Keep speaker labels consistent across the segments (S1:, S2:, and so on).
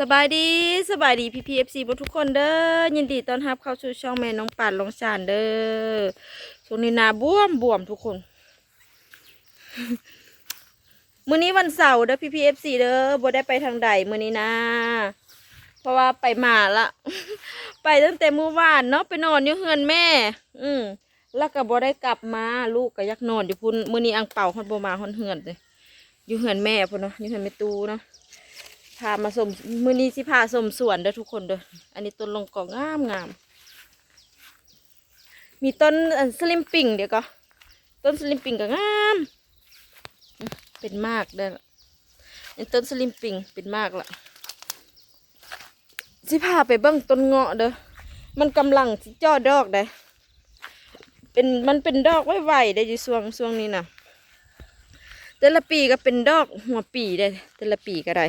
S1: สบายดีสบายดีพีพีเอฟซีทุกคนเด้อยินดีต้อนรับเข้าสู่ช่องแม่น้องป่านลงสานเด้อช่วงนี้นาบวมบวมทุกคน มื้อนี้วันเสาร์เด้อพีพีเอฟซีเด้อบ่ได้ไปทางใดมื้อนี้นะเพราะว่าไปมาละ ไปตั้งแต่เมื่อวานเนาะไปนอนอยู่เฮือนแม่ อืมแล้วก็บ่ได้กลับมาลูกก็อยักนอนอยู่พุ่นมื้อนี้อังเป่าฮอดบ่มาฮอดเฮือนเลยอยู่เฮือนแม่พุ่นเนาะอยู่เฮือนแม่ตูเนาะ พามาสมมือนี้สิพาสมสวนเด้อทุกคนเด้ออันนี้ต้นลงกองงามงามมีต้นสลิมปิงเดี๋ยวก็ต้นสลิมปิงก็งาม เป็นมากเด้ออันต้นสลิมปิงเป็นมากละสิพาไปเบิ้งต้นเงาะเด้อมันกำลังสิจ่อดอกได้เป็นมันเป็นดอกไว้ไวๆได้อยู่ช่วงช่วงนี้นะแต่ละปีก็เป็นดอกหัวปีได้ แต่ละปีก็ได้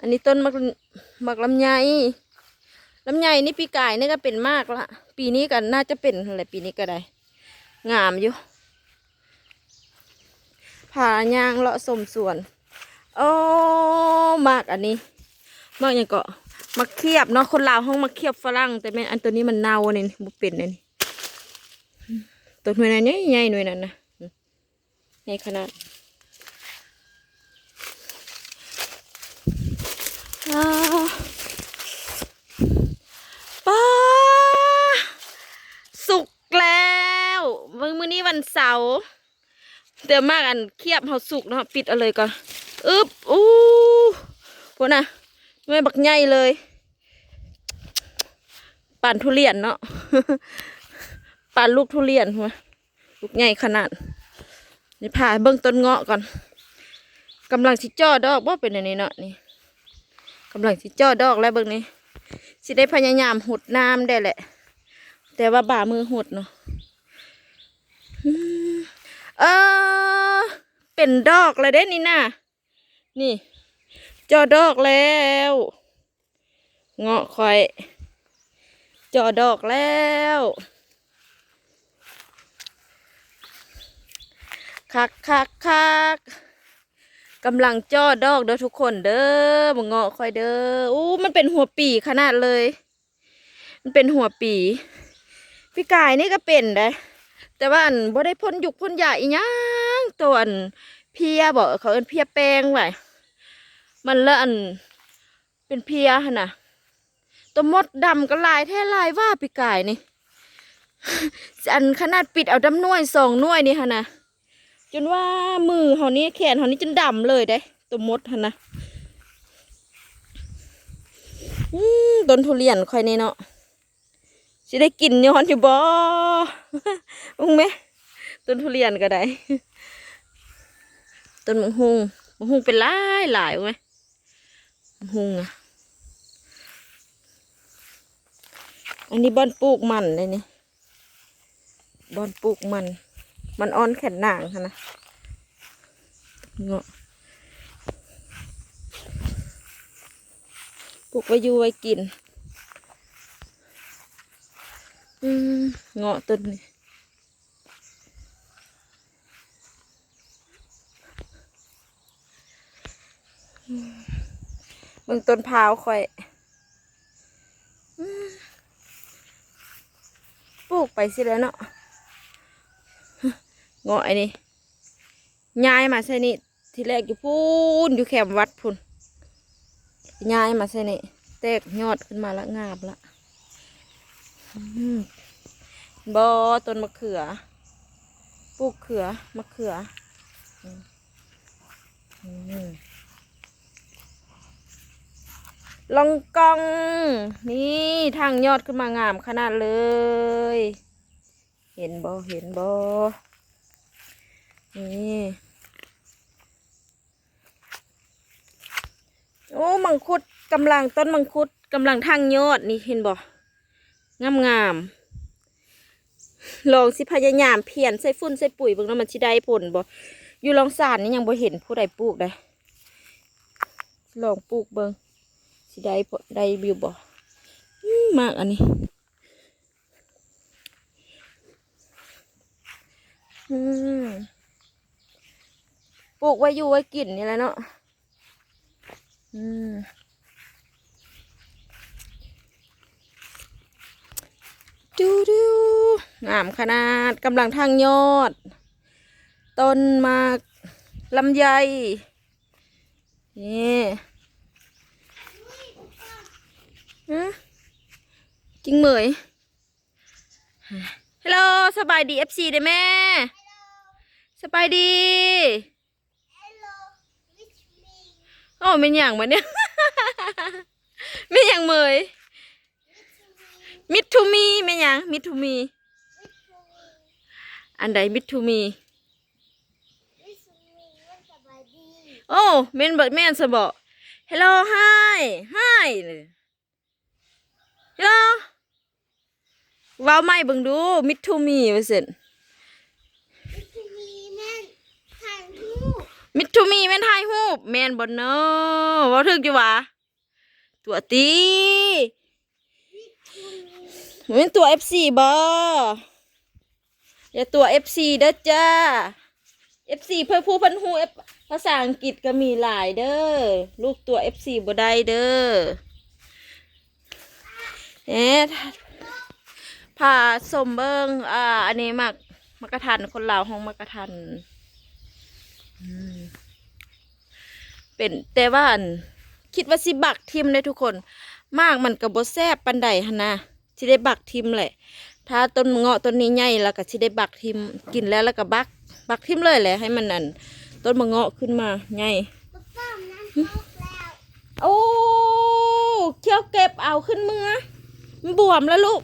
S1: อันนี้ต้นมักมักลำไยลำไยนี่ปีกายนี่ก็เป็นมากละปีนี้ก็น่าจะเป็นอะไรปีนี้ก็ได้ งามอยู่ผ่ายางเลาะสมสวน โอ้มากอันนี้มากอย่างก็มักเคียบเนาะคนลาวห้องมักเคียบฝรั่งแต่แม่อันตัวนี้มันเน่าเนี่ยบุเป็นอันนี้ตัวหน่วยนั้นใหญ่หน่วยนั้นนะใหญ่ขนาด อ่าป้าสุกแล้ววันมื้อนี้วันเสาร์เดี๋ยวมากอันเคียบเขาสุกเนาะปิดเอาเลยก่อนอึบอู้พวกน่ะไม่บักใหญ่เลยปั่นทุเรียนเนาะปั่นลูกทุเรียนหัวลูกใหญ่ขนาดนี่พาเบิ้งต้นเงาะก่อนกำลังสิจ่อดอกว่าเป็นอันนี้เนาะนี่ กำลังสิจ่อดอกแล้วเบิ่งนี้สิได้พยายามหดน้ำได้แหละ แต่ว่าบ่ามือหดเนาะเออเป็นดอกเลยเด้นี่น่ะนี่จ่อดอกแล้วเงาะคอยจ่อดอกแล้วคักคักคัก กำลังจอดอกเด้อทุกคนเด้อมงเงาะคอยเด้ออู้มันเป็นหัวปีขนาดเลย มันเป็นหัวปี พี่กายนี่ก็เป็นได้แต่ว่าอันบ่ได้พ่นยุกพ่นยาอีหยังตัวอันเพียบอกเขาเอินเพียแป้งไว้มันละอันเป็นเพียหนะตัวมดดำก็ลายแท้ลายว่าพี่กายนี่อันขนาดปิดเอาดำน่วยสองน่วยนี่หั่นน่ะ จนว่ามือเขานี้แขนเขานี้จนดำเลยได้ตัวมดหันนะอืมต้นทุเรียนค่อยนี่เนาะสิได้กินย้อนอยู่บ่อุ้งไหมต้นทุเรียนก็ได้ต้นมังหุงมังหุงเป็นหลายหลายไหมมังหุงอะอันนี้บอนปลูกมันเลยนี่บอนปลูกมัน มันอ่อนแข็งหนางค่ะนะเงาะปลูกไว้อยู่ไว้กินอืมเงาะต้นนี้มเบิ่งต้นพร้าวค่อยปลูกไปสิแล้วเนาะ เงาะไอ้นี่ย้ายมาใส่นี่ทีแรกอยู่พูนอยู่แคมวัดพุ่นย้ายมาใส่นี่แตกยอดขึ้นมาละงาบละบอต้นมะเขือปลูกเขือมะเขือลองกอง นี่ทางยอดขึ้นมางามขนาดเลย เห็นบอเห็นบอ นี่โอ้มังคุดกำลังต้นมังคุดกำลังทางยอดนี่เห็นบ่งามงามๆลองสิพยายามเพียนใส่ฝุ่นใส่ปุ๋ยเบิ่งแล้วมันสิได้ผลบ่อยู่ลองสานนี่ยังบ่เห็นผู้ใดปลูกได้ลองปลูกเบิ่งสิได้ผลได้บิวบ่มากอันนี้อืม ลูกไว้อยู่ไว้กินนี่แหละเนาะอืมดูดูงามขนาดกำลังทางยอด ต้นหมากลำไยนี่ฮะจริงเหมยฮัลโหลสบายดีเอฟซีได้แม่ สบายดี โอ้เป็นอย่างวะเนี่ยเป็นอย่างเหมยมิดทูมีเป็นอย่างมิดทูมีอันใดมิดทูมีโอ้เมนบิดแมนสบอ Hello hi hi เลยฮัลโหลว้าวไม่บิ่งดูมิดทูมีว่าสิ มิดทูมีแม่นถ่ายรูปแม่นบ่เนาะเว้าถึกอยู่หวะตัวตีม่นตัว FC บ่อย่าตัว FC เด้อจ้า FC เพื่อผู้พันหูภาษาอังกฤษก็มีหลายเด้อลูกตัว FC บ่ได้เด้อเอ๊ะผ่าสมเบิงอ่า อันนี้มักมักกะทันคนลาวห้องมักกะทันอืม เป็นแต่ว่าอันคิดว่าสิบักทิมเลยทุกคน มากมันก็บ่แซ่บปันใดหนนะสิได้บักทิมแหละ ถ้าต้นเงาะต้นนี้ใหญ่แล้วก็สิได้บักทิมกินแล้วแล้วก็บัก บักทิมเลยแหละให้มันอันต้นมะเงาะขึ้นมาใหญ่โอ้เคี้ยวเก็บเอาขึ้นมือมันบวมแล้วลูก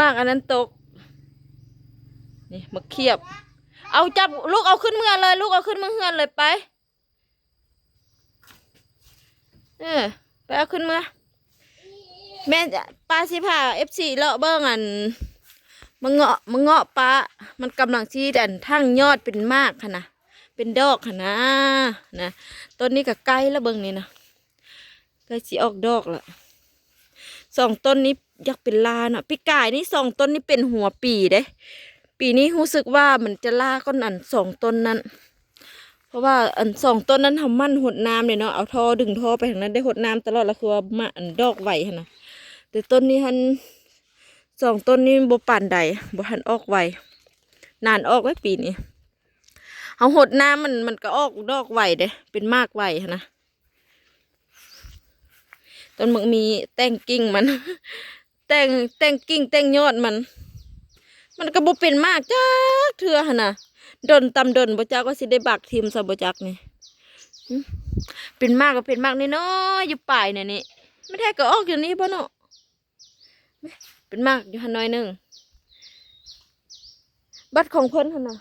S1: มากอันนั้นตก นี่มาเคียบ เอาจับลูกเอาขึ้นมือเลย ลูกเอาขึ้นมือเฮือนเลยไป เออไปเอาขึ้นมือแม่ปลาสิผ่าเอฟซีเลาะเบิ้งอันมังเงาะมังเงาะปลามันกำลังที่ดันทั้งยอดเป็นมากค่ะนะเป็นดอกค่ะนะนะต้นนี้ก็ใกล้แล้วเบิ้งนี่นะใกล้สิออกดอกละสองต้นนี้อยากเป็นลาเนาะปีกายนี่สองต้นนี้เป็นหัวปีเด้ ปีนี้รู้สึกว่ามันจะล่าก้อนอันสองต้นนั้น เพราะว่าอันสองต้นนั้นทำมั่นหดน้ำเลยเนาะเอาท่อดึงท่อไปทางนั้นได้หดน้ำตลอดล้วคือว่ามาอันดอกไหวนะแต่ต้นนี้ฮันสองต้นนี้บ่ปานใดบ่ทันออกไวนานออกไว้ปีนี้เอาหดน้ำมันมันก็ออกดอกไวเด้เป็นมากไวหั้นนะต้นมึงมีแต่งกิ่งมัน แต่งแต่งกิ่งแต่งยอดมัน มันก็บ่เป็นมากจ้าเถื่อหันนะดนตำดนบ่จักว่าสิได้บักทีมซะบ่จักนี่เป็นมากก็เป็นมากน้อยๆอยู่ปลายเนี่ยนี่ไม่แท้ก็ออกอยู่นี่บ่เนาะเป็นมากอยู่หันน้อยหนึ่งบัตรของเพิ่นหั่นน่ะ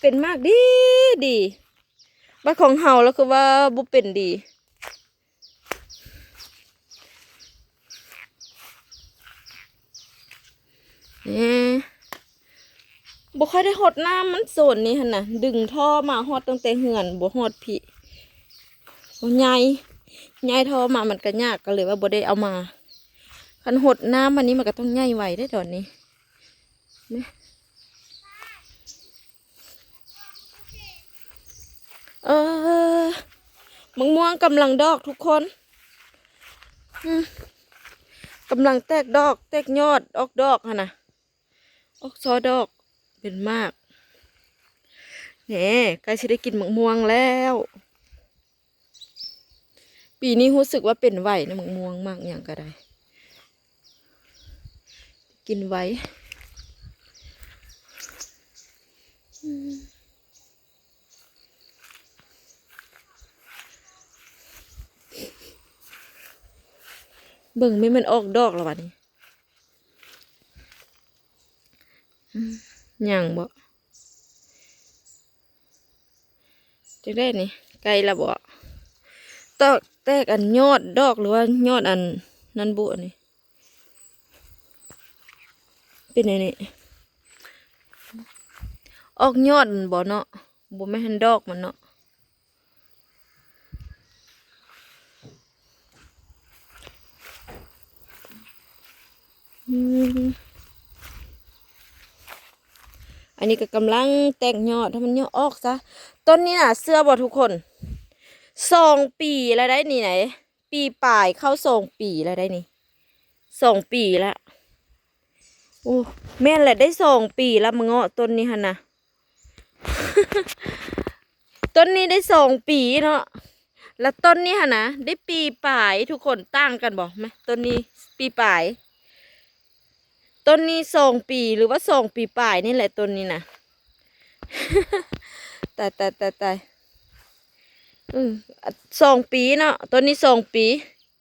S1: เป็นมากดีดีบัตรของเฮาแล้วคือว่าบ่เป็นดีนี่บ่ค่ อยได้หดน้ำมันโซนนี้หั่นน่ะดึงท่อมาหอดตั้งแต่เหือนบ่หอดพี่ใหญ่ใหญ่ท่อมามันก็ยากก็เลยว่าบ่ได้เอามาคันหดน้ำอันนี้มันก็ต้องใหญ่ไวได้ตอนนี้นี่เออมะม่วงกำลังดอกทุกคนกำลังแตกดอก แตกยอดออกดอกฮะนะออกซอดอก เป็นมากเนี่ยใกล้จะได้กินมะม่วงแล้ว ปีนี้รู้สึกว่าเป็นไหวนะมะม่วงมากอย่างก็ได้ กินไว้เบิ่งไม่มันออกดอกแล้ววะนี่ ยังบ่จะได้นี่ไกลละบ่ตอกแตกอันยอดดอกหรือว่ายอดอันนั้นบุนี่เป็นไงนี่ออกยอดบ่เนาะบ่แม่นดอกมันเนาะอืม อันนี้ก็กำลังแตกยอดถ้ามันยอดออกซะต้นนี้น่ะ เสื้อบ่ทุกคนสองปีแล้วได้นี่ไหน ปีปลายเข้าสองปีแล้วได้นี่สองปีแล้วโอ้แม่นแหละได้สองปีแล้วมะเงาะต้นนี้ฮะนะต้นนี้ได้สองปีเนาะแล้วต้นนี้ฮะนะได้ปีปลายทุกคนตั้งกันบอกไหมต้นนี้ปีปลาย ต้นนี้สองปีหรือว่าสองปีปลายนี่แหละต้นนี้นะตายตายตายตายอืมอะสองปีเนาะต้นนี้สองปี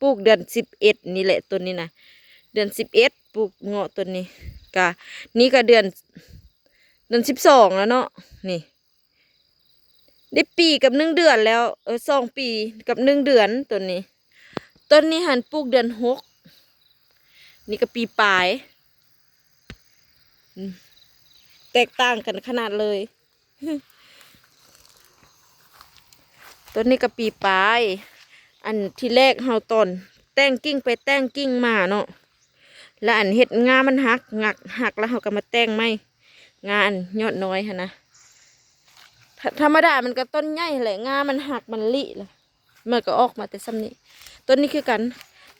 S1: ปลูกเดือนสิบเอ็ดนี่แหละต้นนี้นะเดือนสิบเอ็ดปลูกเงาะต้นนี้กะนี่ก็เดือนเดือนสิบสองแล้วเนาะนี่ ได้ปีกับหนึ่งเดือนแล้วเออสองปีกับหนึ่งเดือนต้นนี้ต้นนี้หันปลูกเดือนหกนี่ก็ปีปลาย แตกต่างกันขนาดเลย ต้นนี้ก็ปีปลาย อันที่แรกเฮาตอนแต่งกิ่งไปแต่งกิ่งมาเนาะแล้วอันเห็ดงามันหักหักหักแล้วเฮาก็มาแต่งไม่งานยอดน้อยฮะนะธรรมดามันก็ต้นใหญ่แหละงามันหักมันลิเลยมันก็ออกมาแต่ซ้ำนี้ต้นนี้คือกัน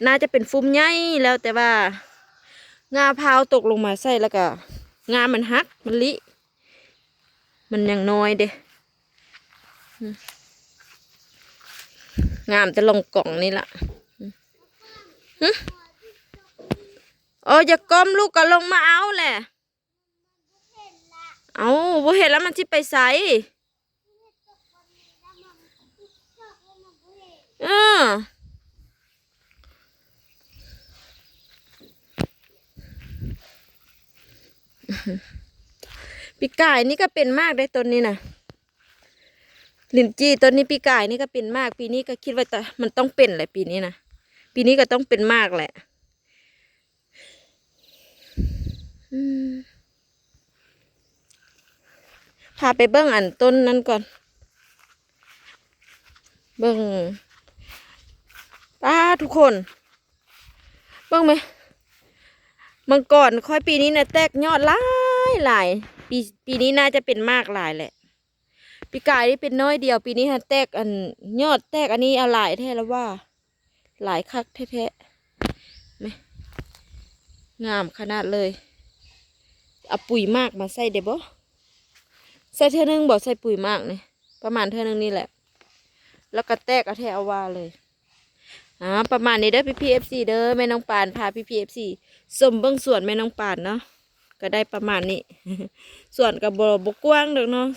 S1: น่าจะเป็นฟุ้มใหญ่แล้วแต่ว่างาพาวตกลงมาใส่แล้วก็ งามมันหัก มันลิ มันยังน้อยเด้งามจะลงกล่องนี่ละอืมหึโอ้อย่าก้มลูกก็ลงมาเอาแหละ เอาบ่เห็นแล้วมันจิไปใส่เออ ปีกายนี่ก็เป็นมากได้ต้นนี้นะลินจีต้นนี้ปีกายนี่ก็เป็นมาก ปีนี้ก็คิดว่าจะมันต้องเป็นแหละปีนี้นะปีนี้ก็ต้องเป็นมากแหละพาไปเบิ้งอันต้นนั้นก่อน เบิ้งป้าทุกคน เบิ้งไหม เมื่อก่อนค่อยปีนี้นะแตกยอดหลายหลายปีปีนี้น่าจะเป็นมากหลายแหละ ปีกายนี่เป็นน้อยเดียว ปีนี้ฮะแตกอันยอดแตกอันนี้เอาหลายแท้แล้วว่า หลายคักแท้ๆไหมงามขนาดเลยเอาปุ๋ยมากมาใส่เดบ่ใส่เท่านึงบอกใส่ปุ๋ยมากเนี่ยประมาณเท่านึงนี่แหละ แล้วก็แตกเอาแทเอาว่าเลยอ่าประมาณนี้เด้อพี่พีเอฟซีเด้อแม่น้องปานพาพี่พีเอฟซี สมเบิ้งส่วนแม่น้องป่านเนาะก็ได้ประมาณนี้ ส่วนกับบบบกว้างเด้อเนาะ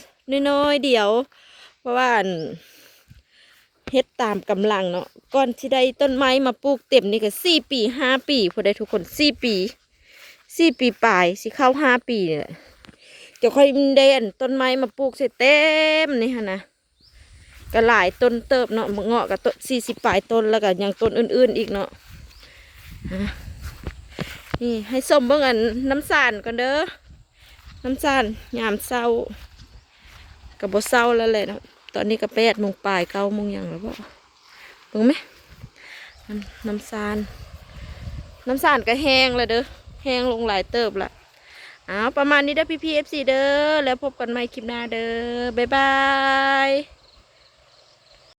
S1: น้อยๆเดียว เพราะว่าอันเฮ็ดตามกำลังเนาะก่อนที่ได้ต้นไม้มาปลูกเต็มนี่ก็สี่ปีห้าปีพอได้ทุกคนสี่ปีสี่ปีปลายสิเข้าห้าปีเนี่ยจะค่อยได้อันต้นไม้มาปลูกเสร็จเต็มนี่ฮะนะก็หลายต้นเติบเนาะเงาะกับต้นสี่สิบปลายต้นแล้วก็ยังต้นอื่น ๆ อีกเนาะ นี่ให้ส้มเบิ่งอันน้ำสานก่อนเด้อ น้ำสานยามเศร้ากับบเศร้าแล้วแหละนะตอนนี้ก็แปดโมงปลายเก้าโมงอย่างแล้วบ่เบิ่งไหมน้ำน้ำสานน้ำสานก็แห้งแล้วเด้อ แห้งลงหลายเติบละเอาประมาณนี้เด้อพี่พีเอฟซีเด้อ แล้วพบกันใหม่คลิปหน้าเด้อ บ๊ายบาย